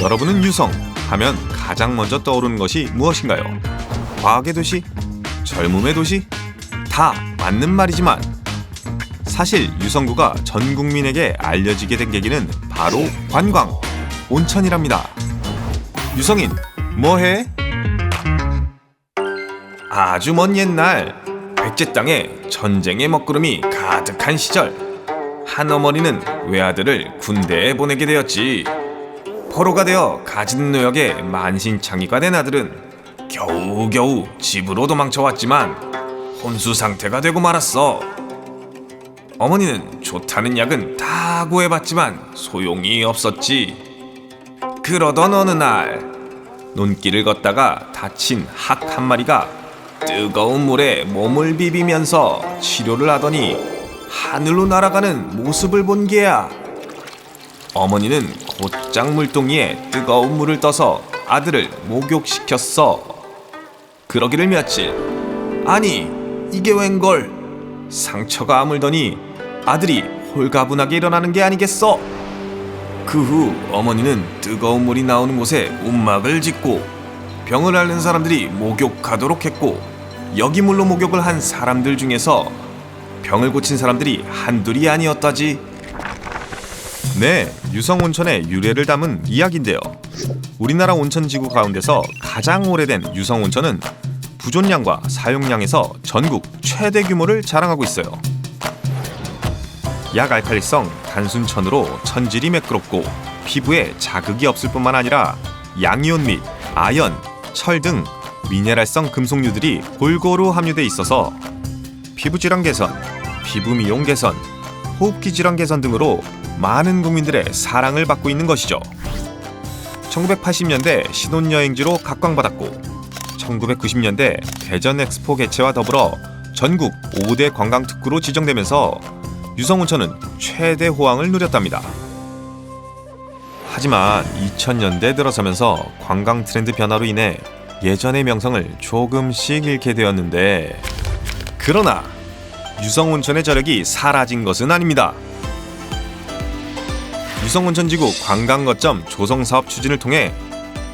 여러분은 유성 하면 가장 먼저 떠오르는 것이 무엇인가요? 과학의 도시? 젊음의 도시? 다 맞는 말이지만 사실 유성구가 전 국민에게 알려지게 된 계기는 바로 관광, 온천이랍니다. 유성인, 뭐해? 아주 먼 옛날 백제 땅에 전쟁의 먹구름이 가득한 시절 한 어머니는 외아들을 군대에 보내게 되었지. 포로가 되어 가진 노역에 만신창이가 된 아들은 겨우겨우 집으로 도망쳐왔지만 혼수 상태가 되고 말았어. 어머니는 좋다는 약은 다 구해봤지만 소용이 없었지. 그러던 어느 날 논길을 걷다가 다친 학 한 마리가 뜨거운 물에 몸을 비비면서 치료를 하더니 하늘로 날아가는 모습을 본 게야. 어머니는 곧장 물동이에 뜨거운 물을 떠서 아들을 목욕시켰어. 그러기를 며칠. 아니, 이게 웬걸? 상처가 아물더니 아들이 홀가분하게 일어나는 게 아니겠어? 그 후 어머니는 뜨거운 물이 나오는 곳에 움막을 짓고 병을 앓는 사람들이 목욕하도록 했고 여기 물로 목욕을 한 사람들 중에서 병을 고친 사람들이 한둘이 아니었다지. 네, 유성 온천의 유래를 담은 이야기인데요. 우리나라 온천 지구 가운데서 가장 오래된 유성 온천은 부존량과 사용량에서 전국 최대 규모를 자랑하고 있어요. 약알칼리성 단순 천으로 천질이 매끄럽고 피부에 자극이 없을 뿐만 아니라 양이온 및 아연, 철 등 미네랄성 금속류들이 골고루 함유돼 있어서 피부 질환 개선, 피부 미용 개선, 호흡기 질환 개선 등으로 많은 국민들의 사랑을 받고 있는 것이죠. 1980년대 신혼여행지로 각광받았고 1990년대 대전 엑스포 개최와 더불어 전국 5대 관광 특구로 지정되면서 유성온천은 최대 호황을 누렸답니다. 하지만 2000년대 들어서면서 관광 트렌드 변화로 인해 예전의 명성을 조금씩 잃게 되었는데 그러나 유성온천의 저력이 사라진 것은 아닙니다. 유성온 천지구 관광거점 조성 사업 추진을 통해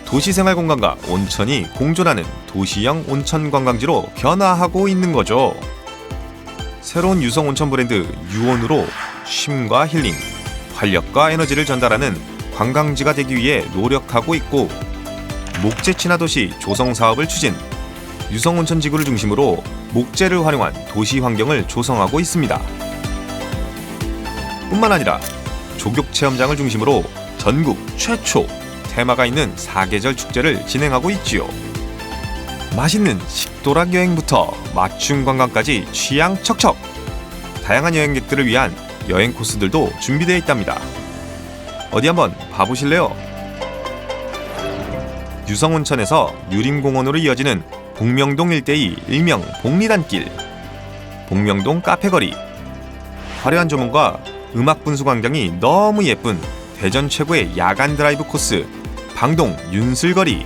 도시생활 공간과 온천이 공존하는 도시형 온천 관광지로 변화하고 있는 거죠. 새로운 유성 온천 브랜드 유온으로 쉼과 힐링, 활력과 에너지를 전달하는 관광지가 되기 위해 노력하고 있고 목재 친화 도시 조성 사업을 추진, 유성 온천 지구를 중심으로 목재를 활용한 도시 환경을 조성하고 있습니다. 뿐만 아니라 조격 체험장을 중심으로 전국 최초 테마가 있는 사계절 축제를 진행하고 있지요. 맛있는 식도락 여행부터 맞춤 관광까지 취향 척척. 다양한 여행객들을 위한 여행 코스들도 준비되어 있답니다. 어디 한번 봐보실래요? 유성온천에서 유림공원으로 이어지는 복명동 일대의 일명 복리단길, 복명동 카페거리, 화려한 조문과 음악 분수 광장이 너무 예쁜 대전 최고의 야간 드라이브 코스 방동 윤슬거리.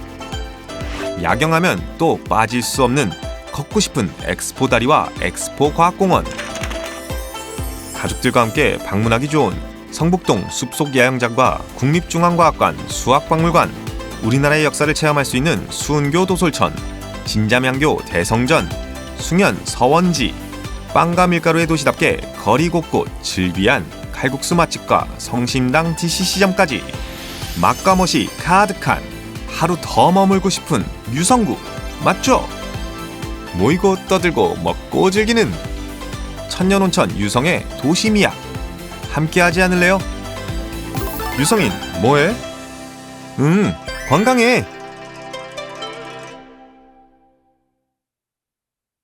야경하면 또 빠질 수 없는 걷고 싶은 엑스포 다리와 엑스포 과학공원. 가족들과 함께 방문하기 좋은 성북동 숲속 야영장과 국립중앙과학관 수학박물관 우리나라의 역사를 체험할 수 있는 수은교 도솔천 진자명교 대성전 숭연 서원지 빵과 밀가루의 도시답게 거리 곳곳 즐비한 칼국수 맛집과 성심당 DC시점까지 맛과 멋이 가득한 하루 더 머물고 싶은 유성구 맞죠? 모이고 떠들고 먹고 즐기는 천년온천 유성의 도시미약 함께하지 않을래요? 유성인 뭐해? 음 관광해